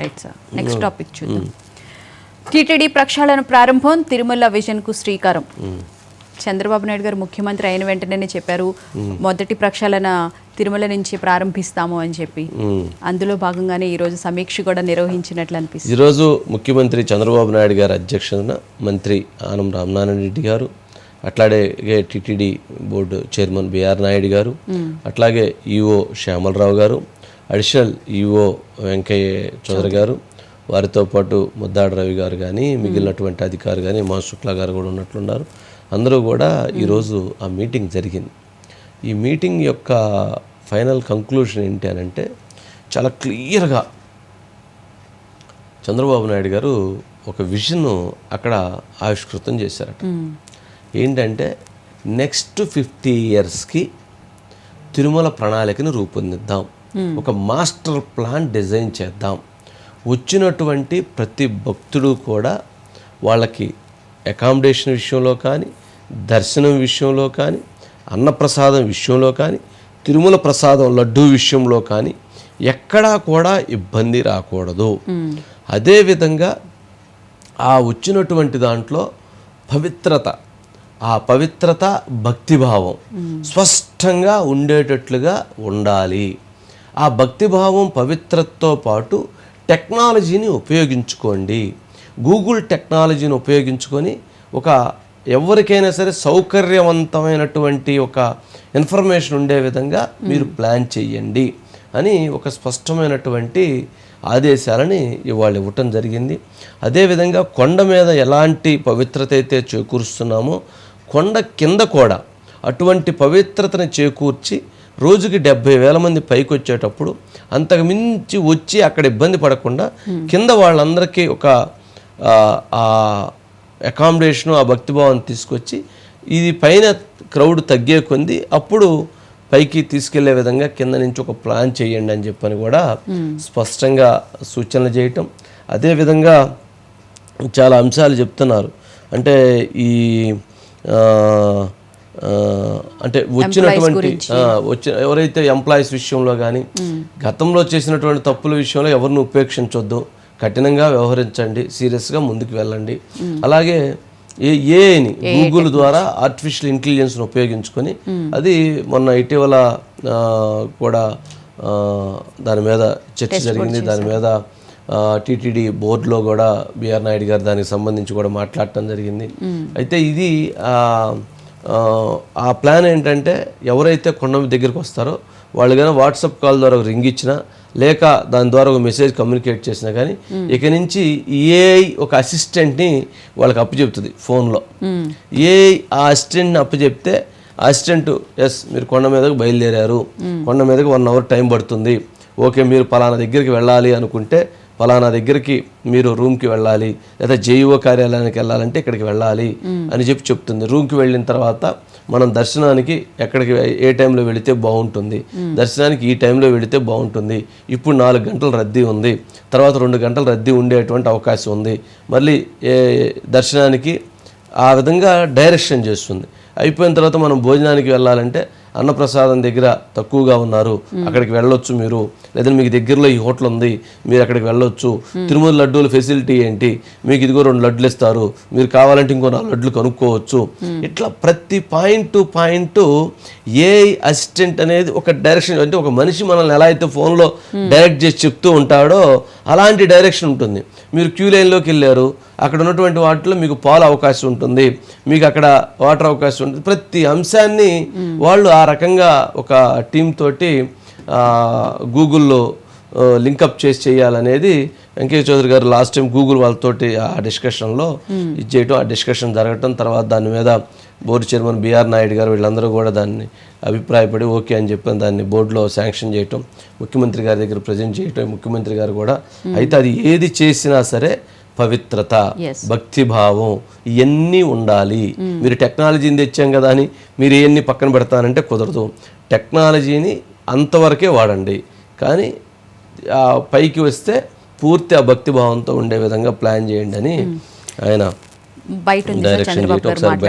Right sir. Next topic చూద్దాం. TTD ప్రక్షాళన ప్రారంభం తిరుమల విజన్కు శ్రీకారం చంద్రబాబు నాయుడు గారు ముఖ్యమంత్రి అయిన వెంటనే చెప్పారు మొదటి ప్రక్షాళన తిరుమల నుంచి ప్రారంభిస్తాము అని చెప్పి. అందులో భాగంగానే ఈ రోజు సమీక్ష కూడా నిర్వహించినట్లు అనిపిస్తుంది. ఈరోజు ముఖ్యమంత్రి చంద్రబాబు నాయుడు గారి అధ్యక్షతన మంత్రి ఆనం రామనారాయణ రెడ్డి గారు అట్లాగే TTD board chairman BR Naidu garu అట్లాగే ఈఓ శ్యామలరావు గారు అడిషనల్ ఈఓ వెంకయ్య చౌదరి గారు వారితో పాటు ముద్దాడ రవి గారు కానీ మిగిలినటువంటి అధికారి కానీ మా శుక్లా గారు కూడా ఉన్నట్లున్నారు. అందరూ కూడా ఈరోజు ఆ మీటింగ్ జరిగింది. ఈ మీటింగ్ యొక్క ఫైనల్ కంక్లూషన్ ఏంటి అని అంటే చాలా క్లియర్గా చంద్రబాబు నాయుడు గారు ఒక విజన్ అక్కడ ఆవిష్కృతం చేశారట. ఏంటంటే నెక్స్ట్ ఫిఫ్టీ ఇయర్స్కి తిరుమల ప్రణాళికను రూపొందిద్దాం. ఒక మాస్టర్ ప్లాన్ డిజైన్ చేద్దాం. వచ్చినటువంటి ప్రతి భక్తుడు కూడా వాళ్ళకి అకామిడేషన్ విషయంలో కానీ దర్శనం విషయంలో కానీ అన్నప్రసాదం విషయంలో కానీ తిరుమల ప్రసాదం లడ్డూ విషయంలో కానీ ఎక్కడా కూడా ఇబ్బంది రాకూడదు. అదేవిధంగా ఆ వచ్చినటువంటి దాంట్లో పవిత్రత ఆ పవిత్రత భక్తిభావం స్పష్టంగా ఉండేటట్లుగా ఉండాలి. ఆ భక్తిభావం పవిత్రతతో పాటు టెక్నాలజీని ఉపయోగించుకోండి. గూగుల్ టెక్నాలజీని ఉపయోగించుకొని ఒక ఎవరికైనా సరే సౌకర్యవంతమైనటువంటి ఒక ఇన్ఫర్మేషన్ ఉండే విధంగా మీరు ప్లాన్ చేయండి అని ఒక స్పష్టమైనటువంటి ఆదేశాలని ఇవాళ ఇవ్వటం జరిగింది. అదేవిధంగా కొండ మీద ఎలాంటి పవిత్రత అయితే చేకూరుస్తున్నామో కొండ కింద కూడా అటువంటి పవిత్రతని చేకూర్చి రోజుకి డెబ్బై వేల మంది పైకి వచ్చేటప్పుడు అంతకు మించి వచ్చి అక్కడ ఇబ్బంది పడకుండా కింద వాళ్ళందరికీ ఒక అకామిడేషను ఆ భక్తిభావం తీసుకొచ్చి ఇది పైన క్రౌడ్ తగ్గే కొంది అప్పుడు పైకి తీసుకెళ్ళే విధంగా కింద నుంచి ఒక ప్లాన్ చేయండి అని చెప్పని కూడా స్పష్టంగా సూచనలు చేయటం. అదేవిధంగా చాలా అంశాలు చెప్తున్నారు. అంటే ఈ అంటే వచ్చినటువంటి వచ్చిన ఎవరైతే ఎంప్లాయీస్ విషయంలో కానీ గతంలో చేసినటువంటి తప్పుల విషయంలో ఎవరిని ఉపేక్షించొద్దు. కఠినంగా వ్యవహరించండి. సీరియస్గా ముందుకు వెళ్ళండి. అలాగే ఏ ఏని గూగుల్ ద్వారా ఆర్టిఫిషియల్ ఇంటెలిజెన్స్ను ఉపయోగించుకొని అది మొన్న ఇటీవల కూడా దాని మీద చర్చ జరిగింది. దాని మీద టీటీడీ బోర్డులో కూడా బిఆర్ నాయుడు గారు దానికి సంబంధించి కూడా మాట్లాడటం జరిగింది. అయితే ఇది ఆ, ప్లాన్ ఏంటంటే ఎవరైతే కొండ దగ్గరికి వస్తారో వాళ్ళు కానీ వాట్సాప్ కాల్ ద్వారా ఒక రింగ్ ఇచ్చినా లేక దాని ద్వారా ఒక మెసేజ్ కమ్యూనికేట్ చేసినా కానీ ఇక నుంచి ఏఐ ఒక అసిస్టెంట్ని వాళ్ళకి అప్పచెప్తుంది ఫోన్లో. ఏఐ ఆ అసిస్టెంట్ని అప్పచెప్తే అసిస్టెంట్ ఎస్ మీరు కొండ మీదకు బయలుదేరారు. కొండ మీదకి వన్ అవర్ టైం పడుతుంది. ఓకే మీరు పలానా దగ్గరికి వెళ్ళాలి అనుకుంటే పలానా దగ్గరికి మీరు రూమ్కి వెళ్ళాలి లేదా జేఈఓ కార్యాలయానికి వెళ్ళాలంటే ఇక్కడికి వెళ్ళాలి అని చెప్పి చెప్తుంది. రూమ్కి వెళ్ళిన తర్వాత మనం దర్శనానికి ఎక్కడికి ఏ టైంలో వెళితే బాగుంటుంది దర్శనానికి ఈ టైంలో వెళితే బాగుంటుంది. ఇప్పుడు నాలుగు గంటల రద్దీ ఉంది తర్వాత రెండు గంటల రద్దీ ఉండేటువంటి అవకాశం ఉంది. మళ్ళీ ఏ దర్శనానికి ఆ విధంగా డైరెక్షన్ చేస్తుంది. అయిపోయిన తర్వాత మనం భోజనానికి వెళ్ళాలంటే అన్నప్రసాదం దగ్గర తక్కువగా ఉన్నారు. అక్కడికి వెళ్ళొచ్చు మీరు. లేదా మీకు దగ్గరలో ఈ హోటల్ ఉంది మీరు అక్కడికి వెళ్ళొచ్చు. తిరుమల లడ్డూల ఫెసిలిటీ ఏంటి? మీకు ఇదిగో రెండు లడ్లు ఇస్తారు. మీరు కావాలంటే ఇంకో నాలుగు లడ్లు కనుక్కోవచ్చు. ఇట్లా ప్రతి పాయింట్ టు పాయింట్ ఏ అసిస్టెంట్ అనేది ఒక డైరెక్షన్ అంటే ఒక మనిషి మనల్ని ఎలా అయితే ఫోన్లో డైరెక్ట్ చేసి చెప్తూ ఉంటాడో అలాంటి డైరెక్షన్ ఉంటుంది. మీరు క్యూ లైన్లోకి వెళ్ళారు. అక్కడ ఉన్నటువంటి వాటిలో మీకు పాలు అవకాశం ఉంటుంది. మీకు అక్కడ వాటర్ అవకాశం ఉంటుంది. ప్రతి అంశాన్ని వాళ్ళు ఆ రకంగా ఒక టీం తోటి గూగుల్లో లింకప్ చేసి చేయాలనేది వెంకయ్య చౌదరి గారు లాస్ట్ టైం గూగుల్ వాళ్ళతోటి ఆ డిస్కషన్లో ఇది చేయటం ఆ డిస్కషన్ జరగటం తర్వాత దాని మీద బోర్డు చైర్మన్ బిఆర్ నాయుడు గారు వీళ్ళందరూ కూడా దాన్ని అభిప్రాయపడి ఓకే అని చెప్పి దాన్ని బోర్డులో శాంక్షన్ చేయటం ముఖ్యమంత్రి గారి దగ్గర ప్రజెంట్ చేయటం ముఖ్యమంత్రి గారు కూడా అయితే అది ఏది చేసినా సరే పవిత్రత. భక్తిభావం ఇవన్నీ ఉండాలి. మీరు టెక్నాలజీని తెచ్చాం కదా అని మీరు ఇవన్నీ పక్కన పెడతానంటే కుదరదు. టెక్నాలజీని అంతవరకే వాడండి. కానీ ఆ పైకి వస్తే పూర్తి ఆ భక్తిభావంతో ఉండే విధంగా ప్లాన్ చేయండి అని ఆయన బయట ఉంది సార్ డైరెక్షన్ చేయటం ఒకసారి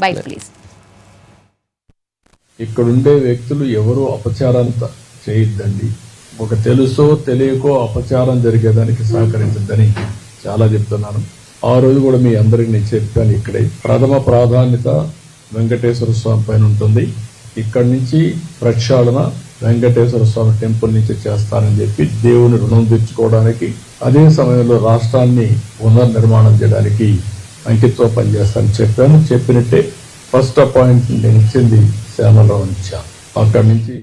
బయట ప్లీజ్ ఇక్కడుండే వ్యక్తులు ఎవరు అపచారం త- చేయొద్దండి. ఒక తెలుసో తెలియకో అపచారం జరిగేదానికి సహకరించద్దని చాలా చెప్తున్నాను. ఆ రోజు కూడా మీ అందరికి నేను చెప్పాను ఇక్కడే. ప్రథమ ప్రాధాన్యత వెంకటేశ్వర స్వామి పైన ఉంటుంది. ఇక్కడి నుంచి ప్రక్షాళన వెంకటేశ్వర స్వామి టెంపుల్ నుంచి చేస్తానని చెప్పి దేవుని రుణం తెచ్చుకోవడానికి అదే సమయంలో రాష్ట్రాన్ని పునర్నిర్మాణం చేయడానికి అంకితో పనిచేస్తానని చెప్పాను. చెప్పినట్టే ఫస్ట్ అపాయింట్మెంట్ నేను ఇచ్చింది శ్యామలరావు ఇచ్చాను అక్కడి నుంచి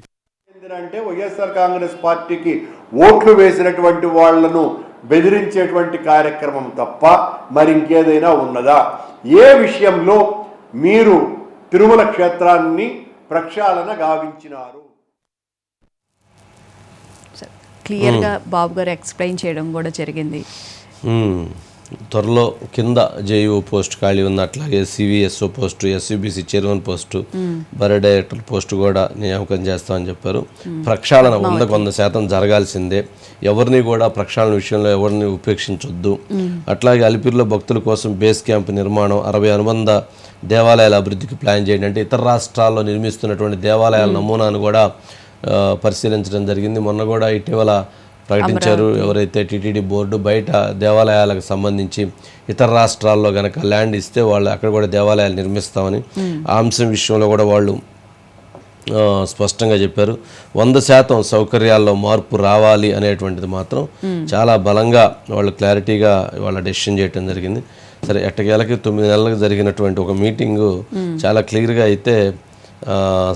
అంటే వైఎస్ఆర్ కాంగ్రెస్ పార్టీకి ఓట్లు వేసినటువంటి వాళ్ళను బెదిరించేటువంటి కార్యక్రమం తప్ప మరి ఇంకేదైనా ఉన్నదా? ఏ విషయంలో మీరు తిరుమల క్షేత్రాన్ని ప్రక్షాళన గావించినారు? క్లియర్గా బాబు గారు ఎక్స్ప్లెయిన్ చేయడం కూడా జరిగింది. త్వరలో కింద జేఈఓ పోస్ట్ ఖాళీ ఉంది. అట్లాగే CVSO post SVBC chairman post బరే director post కూడా నియామకం చేస్తామని చెప్పారు. ప్రక్షాళన వంద శాతం జరగాల్సిందే. ఎవరిని కూడా ప్రక్షాళన విషయంలో ఎవరిని ఉపేక్షించొద్దు. అట్లాగే అలిపిరిలో భక్తుల కోసం బేస్ క్యాంప్ నిర్మాణం అరవై అనుబంధ దేవాలయాల అభివృద్ధికి ప్లాన్ చేయండి అంటే ఇతర రాష్ట్రాల్లో నిర్మిస్తున్నటువంటి దేవాలయాల నమూనాను కూడా పరిశీలించడం జరిగింది. మొన్న కూడా ఇటీవల ప్రకటించారు. ఎవరైతే టీటీడీ బోర్డు బయట దేవాలయాలకు సంబంధించి ఇతర రాష్ట్రాల్లో గనక ల్యాండ్ ఇస్తే వాళ్ళు అక్కడ కూడా దేవాలయాలు నిర్మిస్తామని ఆ అంశం విషయంలో కూడా వాళ్ళు స్పష్టంగా చెప్పారు. వంద శాతం సౌకర్యాల్లో మార్పు రావాలి అనేటువంటిది మాత్రం చాలా బలంగా వాళ్ళు క్లారిటీగా వాళ్ళ డెసిషన్ చేయడం జరిగింది. సరే ఎట్టకేలకి తొమ్మిది నెలలకు జరిగినటువంటి ఒక మీటింగు చాలా క్లియర్గా అయితే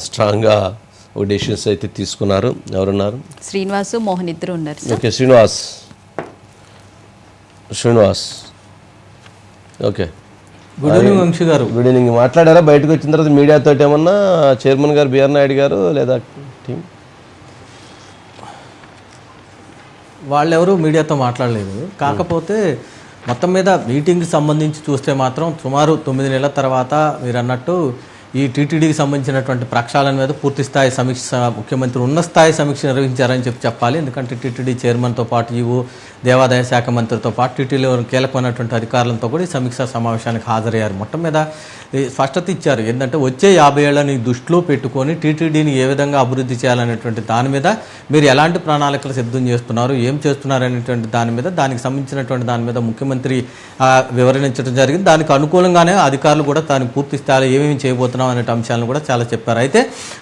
స్ట్రాంగ్గా ఒక డెసిషన్స్ అయితే తీసుకున్నారు. ఎవరున్నారు? శ్రీనివాసు మోహన్ ఇద్దరు ఉన్నారు sir. Okay Srinivas. Srinivas. Okay. Good evening Vamsi garu. Good evening. మాట్లాడారా? బయటకు వచ్చిన తర్వాత మీడియాతో ఏమన్నా చైర్మన్ గారు బిఆర్ నాయుడు గారు లేదా టీం వాళ్ళెవరూ మీడియాతో మాట్లాడలేదు. కాకపోతే మొత్తం మీద మీటింగ్కి సంబంధించి చూస్తే మాత్రం సుమారు తొమ్మిది నెలల తర్వాత మీరు అన్నట్టు ఈ టీటీడీకి సంబంధించినటువంటి ప్రక్షాళన మీద పూర్తి స్థాయి సమీక్ష ముఖ్యమంత్రి ఉన్న స్థాయి సమీక్ష నిర్వహించారని చెప్పి చెప్పాలి. ఎందుకంటే టీటీడీ చైర్మన్తో పాటు ఈవో దేవాదాయ శాఖ మంత్రితో పాటు టీటీడీలో కీలకమైనటువంటి అధికారులతో కూడా ఈ సమీక్షా సమావేశానికి హాజరయ్యారు. మొత్తం మీద స్పష్టత ఇచ్చారు. ఏంటంటే వచ్చే యాభై ఏళ్ళని దృష్టిలో పెట్టుకొని టీటీడీని ఏ విధంగా అభివృద్ధి చేయాలనేటువంటి దాని మీద మీరు ఎలాంటి ప్రణాళికలు సిద్ధం చేస్తున్నారు ఏం చేస్తున్నారు అనేటువంటి దాని మీద దానికి సంబంధించినటువంటి దాని మీద ముఖ్యమంత్రి వివరణించడం వివరించడం జరిగింది. దానికి అనుకూలంగానే అధికారులు కూడా దానికి పూర్తి స్థాయిలో ఏమేమి చేయబోతున్నాం అనే అంశాలను కూడా చాలా చెప్పారు. అయితే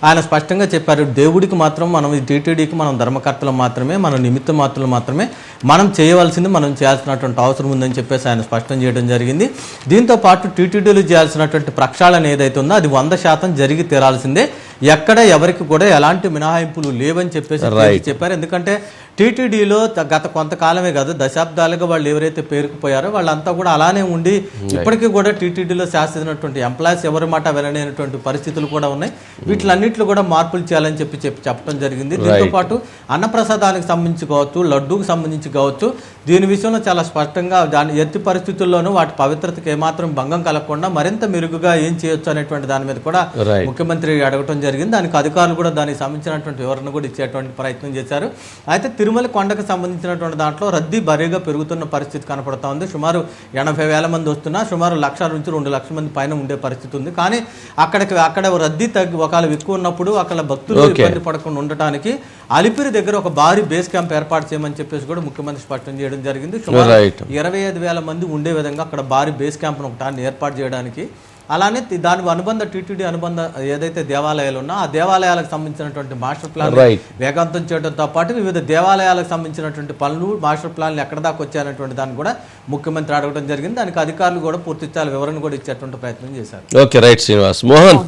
ఆయన స్పష్టంగా చెప్పారు దేవుడికి మాత్రం మనం టీటీడీకి మనం ధర్మకర్తలు మాత్రమే మన నిమిత్త మాత్రలు మాత్రమే మనం చేయవలసింది మనం చేయాల్సినటువంటి అవసరం ఉందని చెప్పేసి ఆయన స్పష్టం చేయడం జరిగింది. దీంతో పాటు టీటీడీలు చేయాల్సినటువంటి ప్రక్షాళన ఏదైతే ఉందో అది వంద శాతం జరిగి తీరాల్సిందే. ఎక్కడ ఎవరికి కూడా ఎలాంటి మినహాయింపులు లేవని చెప్పేసి చెప్పారు. ఎందుకంటే టీటీడీలో గత కొంతకాలమే కాదు దశాబ్దాలుగా వాళ్ళు ఎవరైతే పేరుకుపోయారో వాళ్ళంతా కూడా అలానే ఉండి ఇప్పటికీ కూడా టీటీడీలో శాసిస్తున్నటువంటి ఎంప్లాయీస్ ఎవరి మాట వినలేనటువంటి పరిస్థితులు కూడా ఉన్నాయి. వీటిలన్నింటిలో కూడా మార్పులు చేయాలని చెప్పి చెప్పి చెప్పడం జరిగింది. దీంతో పాటు అన్నప్రసాదానికి సంబంధించి కావచ్చు లడ్డూకి సంబంధించి కావచ్చు దీని విషయంలో చాలా స్పష్టంగా దాని ఎత్తి పరిస్థితుల్లోనూ వాటి పవిత్రతకి ఏమాత్రం భంగం కలగకుండా మరింత మెరుగుగా ఏం చేయొచ్చు అనేటువంటి దాని మీద కూడా. ముఖ్యమంత్రి అడగటం జరిగింది. దానికి అధికారులు కూడా దానికి సంబంధించినటువంటి వివరణ కూడా ఇచ్చేటువంటి ప్రయత్నం చేశారు. అయితే తిరుమల కొండకు సంబంధించినటువంటి దాంట్లో రద్దీ భారీగా పెరుగుతున్న పరిస్థితి కనపడతా ఉంది సుమారు ఎనభై వేల మంది వస్తున్నా సుమారు లక్ష నుంచి రెండు లక్షల మంది పైన ఉండే పరిస్థితి ఉంది కానీ అక్కడికి అక్కడ రద్దీ తగ్గి ఒకవేళ ఎక్కువ ఉన్నప్పుడు అక్కడ భక్తులు. ఇబ్బంది పడకుండా ఉండటానికి అలిపిరి దగ్గర ఒక భారీ బేస్ క్యాంప్ ఏర్పాటు చేయమని చెప్పేసి కూడా ముఖ్యమంత్రి స్పష్టం చేయడం జరిగింది సుమారు. ఇరవై ఐదు వేల మంది ఉండే విధంగా అక్కడ భారీ బేస్ క్యాంప్ను ఒకటాన్ని ఏర్పాటు చేయడానికి అలానే దాని అనుబంధ టీటీడీ అనుబంధ ఏదైతే దేవాలయాలు ఉన్నా ఆ దేవాలయాలకు సంబంధించినటువంటి మాస్టర్ ప్లాన్. వేగవంతం చేయడంతో పాటు వివిధ దేవాలయాలకు సంబంధించినటువంటి పనులు మాస్టర్ ప్లాన్లు ఎక్కడ దాకా వచ్చాయనేటువంటి దాన్ని కూడా ముఖ్యమంత్రి అడగడం జరిగింది. దానికి అధికారులు కూడా పూర్తి స్థాయి వివరణ కూడా ఇచ్చేటువంటి ప్రయత్నం చేశారు. Okay right Srinivas Mohan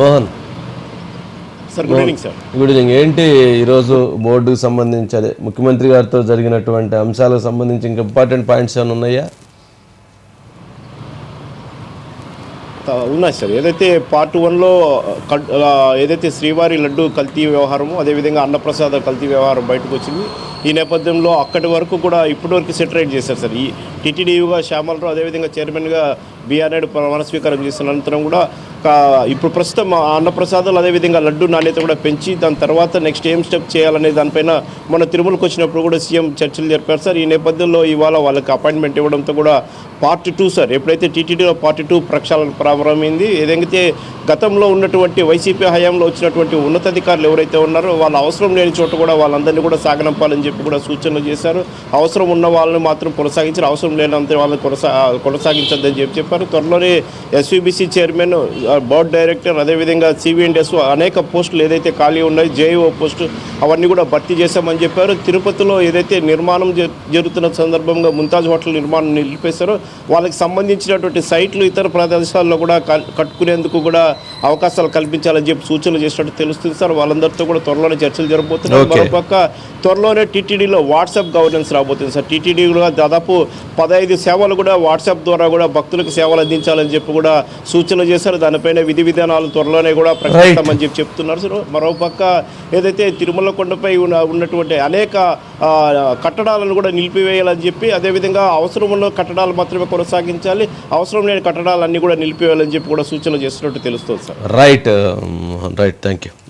Mohan sir good evening sir good evening ఏంటి ఈరోజు బోర్డుకు సంబంధించి అదే ముఖ్యమంత్రి గారితో జరిగినటువంటి అంశాలకు సంబంధించి ఇంకా ఇంపార్టెంట్ పాయింట్స్ ఏమైనా ఉన్నాయా? ఉన్నాయి సార్. ఏదైతే పార్ట్ వన్లో ఏదైతే శ్రీవారి లడ్డు కల్తీ వ్యవహారము అదేవిధంగా అన్నప్రసాద కల్తీ వ్యవహారం బయటకు వచ్చింది ఈ నేపథ్యంలో అక్కడి వరకు కూడా ఇప్పటివరకు సెటరేట్ చేశారు సార్. ఈ టీటీడీగా శ్యామలరావు అదేవిధంగా చైర్మన్గా బీఆర్ నాయుడు ప్రమాణ స్వీకారం చేసిన అనంతరం కూడా ఇప్పుడు ప్రస్తుతం ఆ అన్నప్రసాదాలు అదేవిధంగా లడ్డు నాణ్యత కూడా పెంచి దాని తర్వాత నెక్స్ట్ ఏం స్టెప్ చేయాలనే దానిపైన మన తిరుమలకు వచ్చినప్పుడు కూడా సీఎం చర్చలు జరిపారు. సార్ ఈ నేపథ్యంలో ఇవాళ వాళ్ళకి అపాయింట్మెంట్ ఇవ్వడంతో కూడా పార్ట్ టూ సార్ ఎప్పుడైతే టీటీడీలో పార్ట్ టూ ప్రక్షాళన ప్రారంభమైంది ఏదైతే గతంలో ఉన్నటువంటి వైసీపీ హయాంలో వచ్చినటువంటి ఉన్నతాధికారులు ఎవరైతే ఉన్నారో వాళ్ళ అవసరం లేని చోట కూడా వాళ్ళందరినీ కూడా సాగనంపాలని చెప్పి కూడా సూచనలు చేశారు. అవసరం ఉన్న వాళ్ళని మాత్రం కొనసాగించారు. అవసరం లేనంత వాళ్ళని కొనసా కొనసాగించద్దని చెప్పి చెప్పారు. త్వరలోనే ఎస్వీబీసీ చైర్మన్ బోర్డ్ డైరెక్టర్ అదేవిధంగా సివిఎండ్ఎస్ అనేక పోస్టులు ఏదైతే ఖాళీ ఉన్నాయి జేఈఓ పోస్టు అవన్నీ కూడా భర్తీ చేశామని చెప్పారు. తిరుపతిలో ఏదైతే నిర్మాణం జరుగుతున్న సందర్భంగా ముంతాజ్ హోటల్ నిర్మాణం నిలిపేశారో వాళ్ళకి సంబంధించినటువంటి సైట్లు ఇతర ప్రదేశాల్లో కూడా కట్టుకునేందుకు కూడా అవకాశాలు కల్పించాలని చెప్పి సూచనలు చేసినట్టు తెలుస్తుంది సార్. వాళ్ళందరితో కూడా త్వరలోనే చర్చలు జరగబోతున్నాయి. మరోపక్క త్వరలోనే టీటీడీలో వాట్సాప్ గవర్నెన్స్ రాబోతుంది సార్. టీటీడీ కూడా దాదాపు పదహైదు సేవలు కూడా వాట్సాప్ ద్వారా కూడా భక్తులకు సేవలు అందించాలని చెప్పి కూడా సూచనలు చేశారు. దానిపైన విధి విధానాలు త్వరలోనే కూడా ప్రకటిస్తామని చెప్పి చెప్తున్నారు. సార్ మరోపక్క ఏదైతే తిరుమల కొండపై ఉన్న ఉన్నటువంటి అనేక కట్టడాలను కూడా నిలిపివేయాలని చెప్పి అదేవిధంగా అవసరం ఉన్న కట్టడాలు మాత్రమే కొనసాగించాలి. అవసరం లేని కట్టడాలన్నీ కూడా నిలిపివేయాలని చెప్పి కూడా సూచనలు చేస్తున్నట్టు తెలుస్తుంది sir. Right right thank you